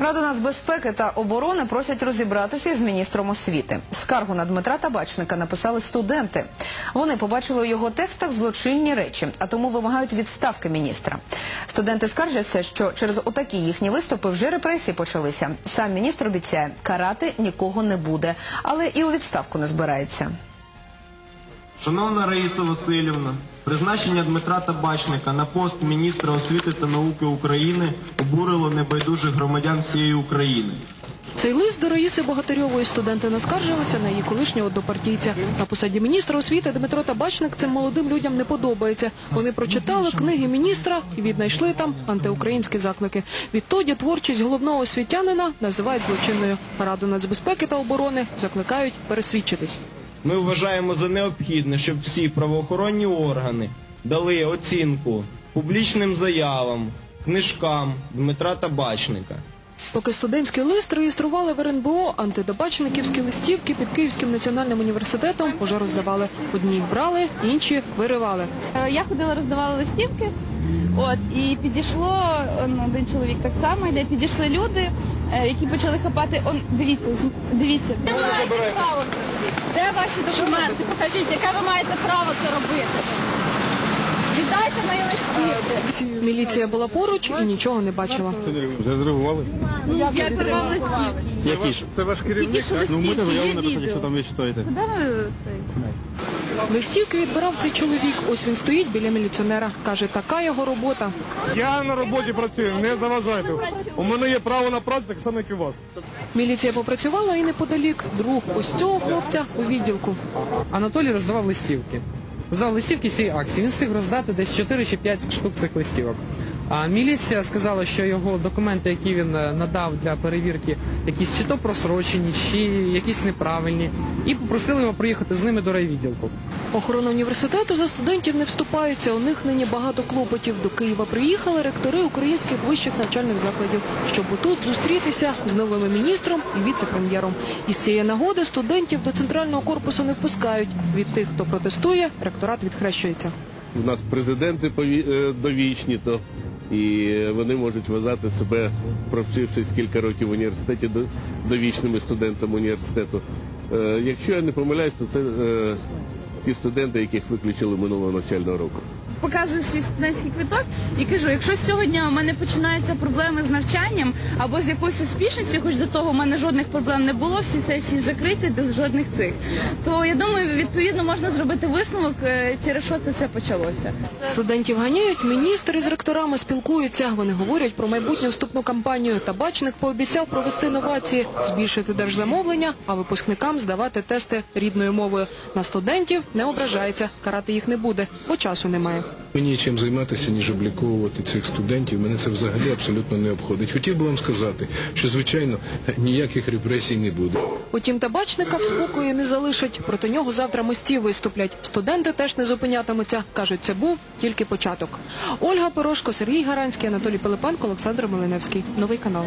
Раду нацбезпеки та оборони просять розібратися із міністром освіти. Скаргу на Дмитра Табачника написали студенти. Вони побачили у його текстах злочинні речі, а тому вимагають відставки міністра. Студенти скаржаться, що через отакі їхні виступи вже репресії почалися. Сам міністр обіцяє, карати нікого не буде, але і у відставку не збирається. Шановна Раїса Васильівна, призначення Дмитра Табачника на пост міністра освіти та науки України обурило небайдужих громадян всієї України. Цей лист до Раїси Богатирьової студенти не скаржилися на її колишнього однопартійця. На посаді міністра освіти Дмитро Табачник цим молодим людям не подобається. Вони прочитали книги міністра і віднайшли там антиукраїнські заклики. Відтоді творчість головного освітянина називають злочинною. Раду нацбезпеки та оборони закликають пересвідчитись. Ми вважаємо за необхідне, щоб всі правоохоронні органи дали оцінку публічним заявам, книжкам Дмитра Табачника. Поки студентський лист реєстрували в РНБО, антитабачниківські листівки під Київським національним університетом уже роздавали. Одні брали, інші виривали. Е, Я ходила, роздавала листівки. От і підійшло он, один чоловік так само, йде. Підійшли люди, е, які почали хапати. Он дивіться, з- дивіться. Право. Де ваші документи? Покажіть, яке ви маєте право це робити? Віддайте мої листівки. Міліція була поруч і нічого не бачила. Вже зреагували? Ну, я порвав листівки. Які ж? Це ваш керівник? Тільки що? Ну, ми листівки, заяву написати, відео. якщо там ви читаєте. Куди ви цей? Листівки відбирав цей чоловік. Ось він стоїть біля міліціонера. Каже, така його робота. Я на роботі працюю, не заважайте. У мене є право на працю, так само, як і у вас. Міліція попрацювала і неподалік. Друг ось цього хлопця у відділку. Анатолій роздавав листівки. Роздавав листівки цієї акції. Він встиг роздати десь 4 чи 5 штук цих листівок. А міліція сказала, що його документи, які він е, надав для перевірки, якісь чи то просрочені, чи якісь неправильні, і попросили його приїхати з ними до райвідділку. Охорона університету за студентів не вступається. У них нині багато клопотів. До Києва приїхали ректори українських вищих навчальних закладів, щоб тут зустрітися з новим міністром і віце-прем'єром. Із цієї нагоди студентів до центрального корпусу не впускають. Від тих, хто протестує, ректорат відхрещується. У нас президенти е, довічні, то і вони можуть вважати себе, провчившись кілька років в університеті, довічними студентами університету. Е, Якщо я не помиляюсь, то це е, ті студенти, яких виключили минулого навчального року. Показую свій студентський квиток і кажу, якщо з цього дня у мене починаються проблеми з навчанням або з якоюсь успішністю, хоч до того у мене жодних проблем не було, всі сесії закриті без жодних цих, то я думаю, відповідно можна зробити висновок, е, через що це все почалося. Студентів ганяють, міністри з ректорами спілкуються. Вони говорять про майбутню вступну кампанію. Табачник пообіцяв провести новації, збільшити держзамовлення, а випускникам здавати тести рідною мовою. На студентів не ображається, карати їх не буде, бо часу немає. Мені чим займатися, ніж обліковувати цих студентів. Мене це взагалі абсолютно не обходить. Хотів би вам сказати, що звичайно ніяких репресій не буде. Утім, табачника в спокої не залишать. Проти нього завтра мості виступлять. Студенти теж не зупинятимуться. кажуть, це був тільки початок. Ольга Порошко, Сергій Гаранський, Анатолій Пилипенко, Олександр Милиневський. Новий канал.